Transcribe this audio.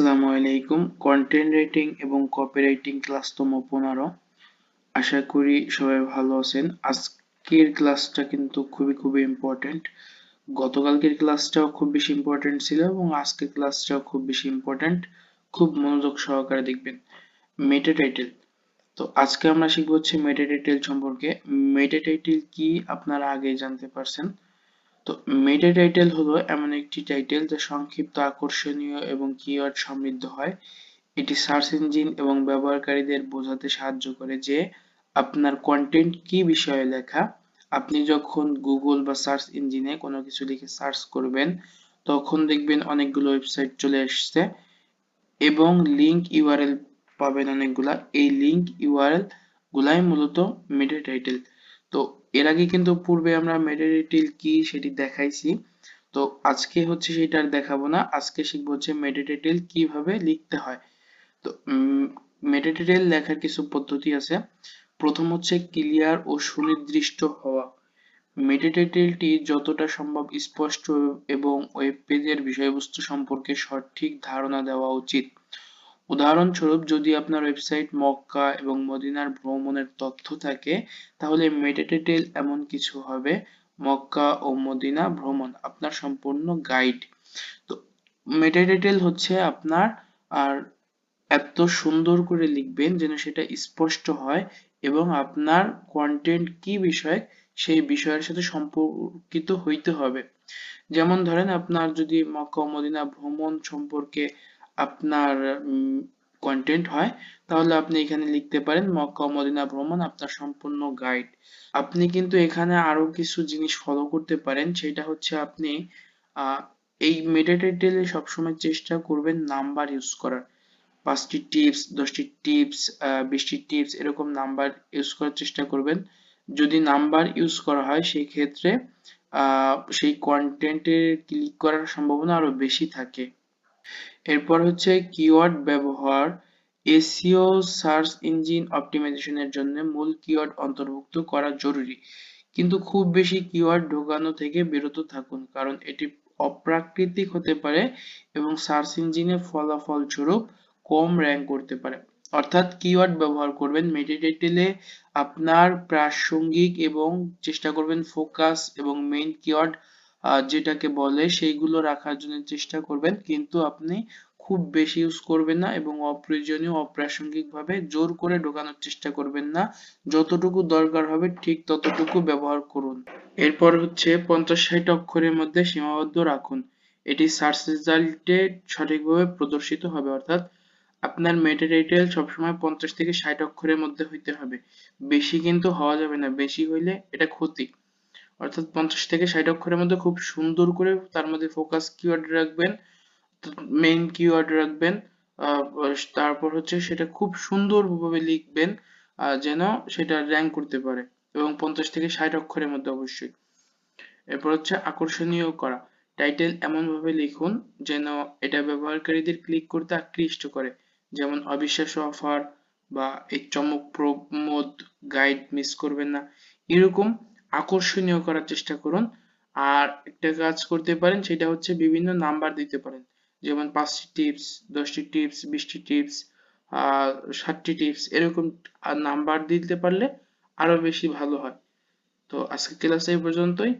আসসালামু আলাইকুম। Content writing এবং কপিরাইটিং ক্লাস তম পনেরো। আশা করি সবাই ভালো আছেন। আজকের ক্লাসটা কিন্তু খুবই খুবই ইম্পর্টেন্ট গতকালকের ক্লাসটাও খুব বেশি ইম্পর্টেন্ট ছিল এবং আজকের ক্লাসটাও খুব বেশি ইম্পর্টেন্ট খুব মনোযোগ সহকারে দেখবেন। মেটা টাইটেল তো আজকে আমরা শিখব হচ্ছে মেটা টাইটেল সম্পর্কে। মেটা টাইটেল কি আপনারা আগেই জানতে পারছেন? তো মেটা টাইটেল হলো এমন একটি টাইটেল যা সংক্ষিপ্ত, আকর্ষণীয় এবং কিওয়ার্ড সমৃদ্ধ হয়। এটি সার্চ ইঞ্জিন এবং ব্যবহারকারীদের বোঝাতে সাহায্য করে যে আপনার কন্টেন্ট কি বিষয়ে লেখা। আপনি যখন গুগল বা সার্চ ইঞ্জিনে কোনো কিছু লিখে সার্চ করবেন, তখন দেখবেন অনেকগুলো ওয়েবসাইট চলে আসছে এবং লিংক ইউআরএল পাবেন অনেকগুলা। এই লিংক ইউআরএল গুলাই মূলত মেটা টাইটেল তো এর আগে কিন্তু পূর্বে আমরা মেটাটাইটেল কি সেটি দেখাইছি। তো আজকে হচ্ছে সেটা আর দেখাবো না। আজকে শিখব হচ্ছে মেটাটাইটেল কীভাবে লিখতে হয়। তো মেটাটাইটেল লেখার কিছু পদ্ধতি আছে। প্রথম হচ্ছে ক্লিয়ার ও সুনির্দিষ্ট হওয়া। মেটাটাইটেলটি যতটা সম্ভব স্পষ্ট এবং ওয়েব পেজের বিষয়বস্তু সম্পর্কে সঠিক ধারণা দেওয়া উচিত। উদাহরণস্বরূপ, যদি আপনার ওয়েবসাইট মক্কা এবং মদিনার ভ্রমণের তথ্য থাকে, তাহলে মেটাটাইটেল এমন কিছু হবে। মক্কা ও মদিনা ভ্রমণ, আপনার সম্পূর্ণ গাইড তো মেটাটাইটেল হচ্ছে আপনার, আর এত সুন্দর করে লিখবেন যেন সেটা স্পষ্ট হয় এবং আপনার কন্টেন্ট কি বিষয়, সেই বিষয়ের সাথে সম্পর্কিত হইতে হবে। যেমন ধরেন, আপনার যদি মক্কা মদিনা ভ্রমণ সম্পর্কে আপনার কন্টেন্ট হয়, তাহলে আপনি এখানে লিখতে পারেন, মক্কা মদিনা ভ্রমণ আপনার সম্পূর্ণ গাইড আপনি কিন্তু এখানে আরও কিছু জিনিস ফলো করতে পারেন, সেটা হচ্ছে আপনি এই মেটা টাইটেলে সবসময় চেষ্টা করবেন নাম্বার ইউজ করার। পাঁচটি টিপস দশটি টিপস বিশটি টিপস এরকম নাম্বার ইউজ করার চেষ্টা করবেন। যদি নাম্বার ইউজ করা হয় সেই ক্ষেত্রে সেই কন্টেন্টে ক্লিক করার সম্ভাবনা আরও বেশি থাকে। এরপর হচ্ছে কিওয়ার্ড ব্যবহার এসিও সার্চ ইঞ্জিন অপটিমাইজেশনের জন্য মূল কিওয়ার্ড অন্তর্ভুক্ত করা জরুরি। কিন্তু খুব বেশি কিওয়ার্ড ঢোকানো থেকে বিরত থাকুন, কারণ এটি অপ্রাকৃতিক হতে পারে এবং সার্চ ইঞ্জিনে ফলাফল স্বরূপ কম র্যাঙ্ক করতে পারে। অর্থাৎ কিওয়ার্ড ব্যবহার করবেন মেডিটেটেলে আপনার প্রাসঙ্গিক এবং চেষ্টা করবেন ফোকাস এবং মেইন কিওয়ার্ড যেটাকে বলে সেইগুলো রাখার জন্য চেষ্টা করবেন। কিন্তু আপনি খুব বেশি ইউজ করবেন না এবং অপ্রয়োজনীয় অপ্রাসঙ্গিক ভাবে জোর করে ঢোকানোর চেষ্টা করবেন না। যতটুকু দরকার হবে ঠিক ততটুকু ব্যবহার করুন। এরপর হচ্ছে পঞ্চাশ ষাট অক্ষরের মধ্যে সীমাবদ্ধ রাখুন। এটি সার্চ রেজাল্টে সঠিকভাবে প্রদর্শিত হবে। অর্থাৎ আপনার মেটা টাইটেল সবসময় পঞ্চাশ থেকে ষাট অক্ষরের মধ্যে হইতে হবে। বেশি কিন্তু হওয়া যাবে না। বেশি হইলে এটা ক্ষতি। অর্থাৎ পঞ্চাশ থেকে ষাট অক্ষরের মধ্যে খুব সুন্দর করে তার মধ্যে ফোকাস কিওয়ার্ড রাখবেন মেইন কিওয়ার্ড রাখবেন তারপর হচ্ছে সেটা খুব সুন্দরভাবে লিখবেন যেন সেটা র্যাঙ্ক করতে পারে এবং পঞ্চাশ থেকে ষাট অক্ষরের মধ্যে অবশ্যই। এরপর হচ্ছে আকর্ষণীয় করা। টাইটেল এমনভাবে লিখুন যেন এটা ব্যবহারকারীদের ক্লিক করতে আকৃষ্ট করে। যেমন অবিশ্বাস্য অফার বা এই চমক প্রমোদ গাইড মিস করবেন না। এরকম আকর্ষণীয় করার চেষ্টা করুন। আর একটা কাজ করতে পারেন, সেটা হচ্ছে বিভিন্ন নাম্বার দিতে পারেন। যেমন পাঁচটি টিপস, দশটি টিপস, বিশটি টিপস ষাটটি টিপস, এরকম নাম্বার দিতে পারলে আরও বেশি ভালো হয়। তো আজকে ক্লাস এই পর্যন্তই।